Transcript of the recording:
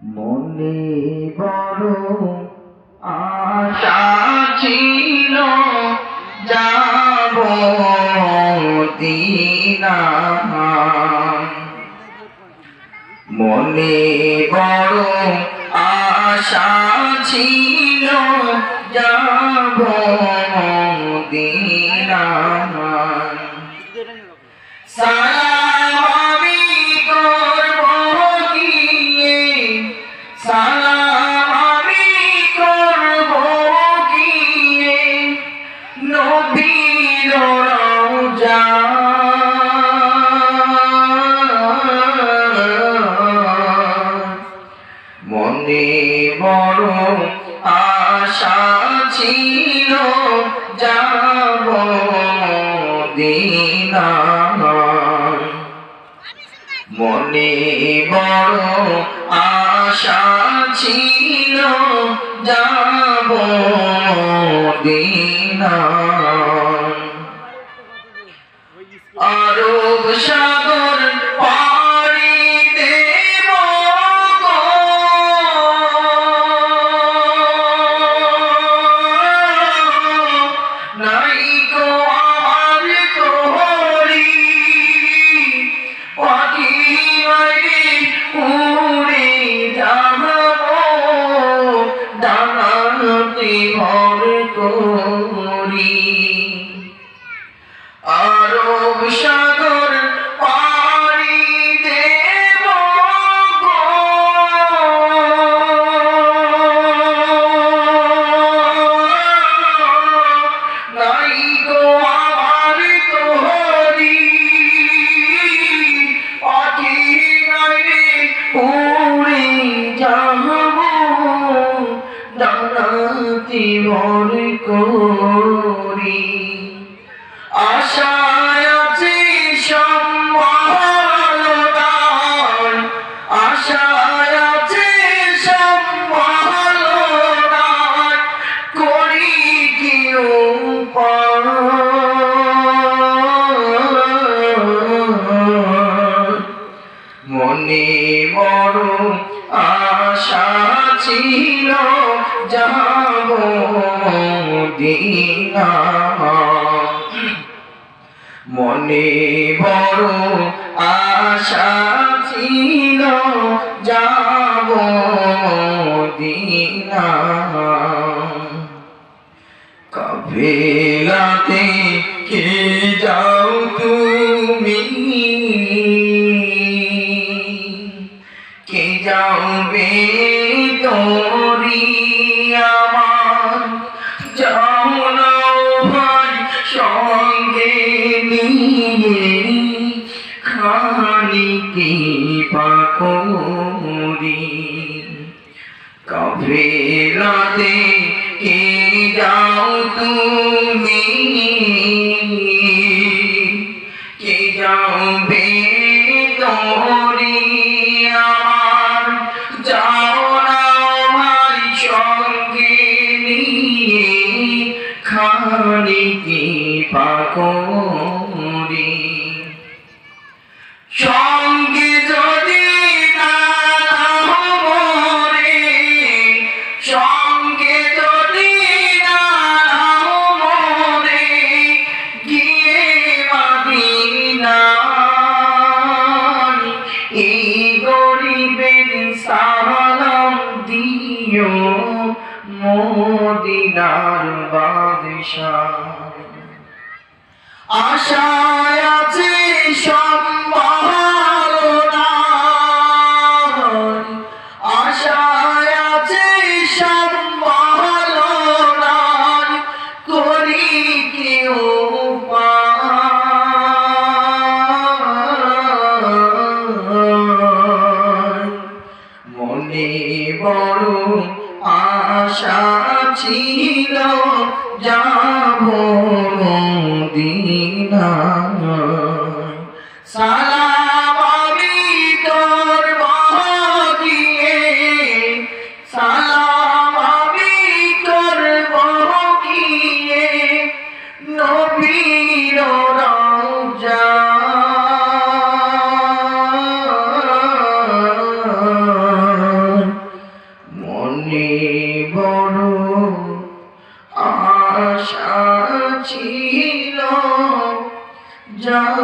মনে বড় আশা ছিল যাব দিনা মনে বড় আশা ছিল যাব দিনা নবীর রওজা। মনে বড় আশা ছিল যাব দিনা মনে বড় আশা ছিল যাব দিনা আরব সাগর ভর করি। আশায় আছে সম্ভালনার আশায় আছে সম্ভালনার করি কি মনে বড় আশা ছিল যাব মনে বড় আশা ছিল যাব দিনা কবিলাতে কে যাও তুমি? কে যাবে তোরি কফিলাতে কে যাও তুমি? কে যাবে তোরি আমার? যাও না ভাই সঙ্গে নিয়ে খানি কি পাকরি? সঙ্গে মদিনার বাদশাহ। আশায় আছে সম্ভাবনা। আশায় আছে সম্ভাবনা। করি কি উপায়? মনে বড় আশা ছিল যাব দিনা সালাম আমি তোর বহিয়ে সালাম ছিল যাব